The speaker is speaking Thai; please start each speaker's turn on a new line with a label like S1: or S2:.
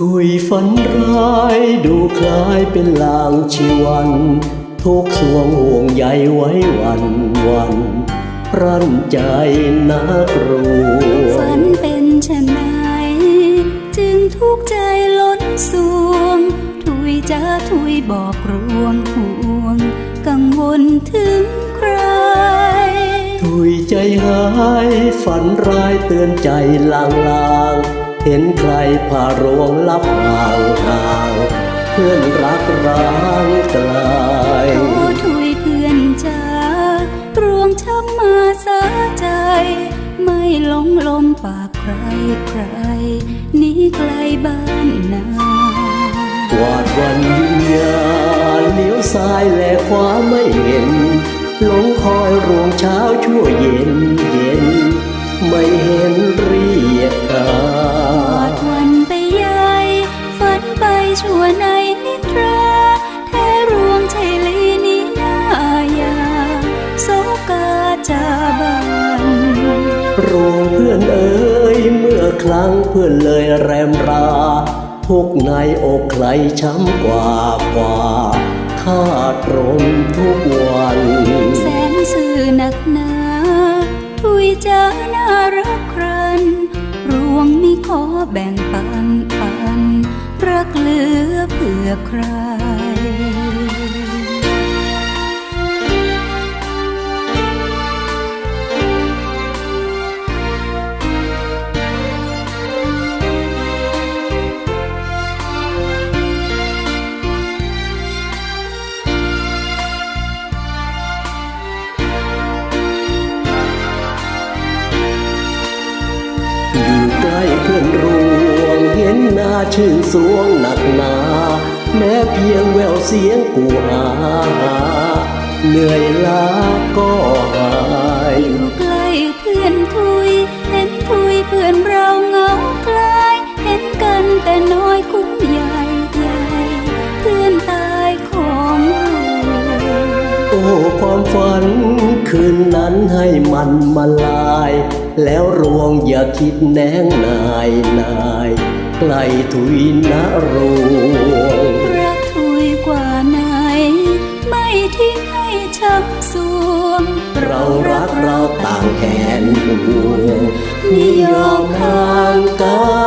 S1: ถุยฝันร้ายดูคล้ายเป็นลางชีวัน ทุกสวงห่วงใยไว้วันวันรั้นใจนักรู
S2: ฝันเป็นเช่นไหนจึงทุกข์ใจล้นสวง ถุยจะถุยบอกรวงห่วง กังวลถึงใคร
S1: ถุยใจหายฝันร้ายเตือนใจลางลางๆ เห็นใครพารวงลับห่างห่างเพื่อนรักร้างไกล
S2: โอ้ถุยเพื่อนจ้ารวงช้ำมาสาใจ ไม่หลงลมปากใครใครหนีไกลบ้านนา
S1: วาดวันวิญญาณเลี้ยวซ้ายและขวาไม่เห็นหลงคอยรวงเช้าชั่วเย็นเย็น
S2: ชั่วในนิทราแท้รวงชัยลีนีนายาโศกาจาบัน
S1: รวงเพื่อนเอ๋ยเมื่อครั้งเพื่อนเลยแรมราทุกในอกใครช้ำกว่ากว่าข้าตรมทุกวัน
S2: แสนสื่อหนักหนาทุยจะน่ารักครันรวงมีขอแบ่งปัน รักเหลือเผื่อใคร
S1: อยู่ใกล้เพื่อนรวงเห็นหน้าชื่นสวงหนักหนา แม้เพียงแววเสียงกูหาเหนื่อยล้าก็หาย
S2: อยู่ใกล้เพื่อนทุย เห็นทุยเพื่อนเราเหงาคลายเห็นกันแต่น้อยคุ้มใหญ่ใหญ่เพื่อนตายของเรา
S1: โอ้ความฝันคืนนั้นให้มันมาลาย แล้วรวงอย่าคิดแนงนายนาย ใกล้ถุยนะรวง
S2: รักทุยกว่าไหน ไม่ทิ้งให้ช้ำสวง
S1: เรารักเราต่างแขนห่วงนิยอมห่างกัน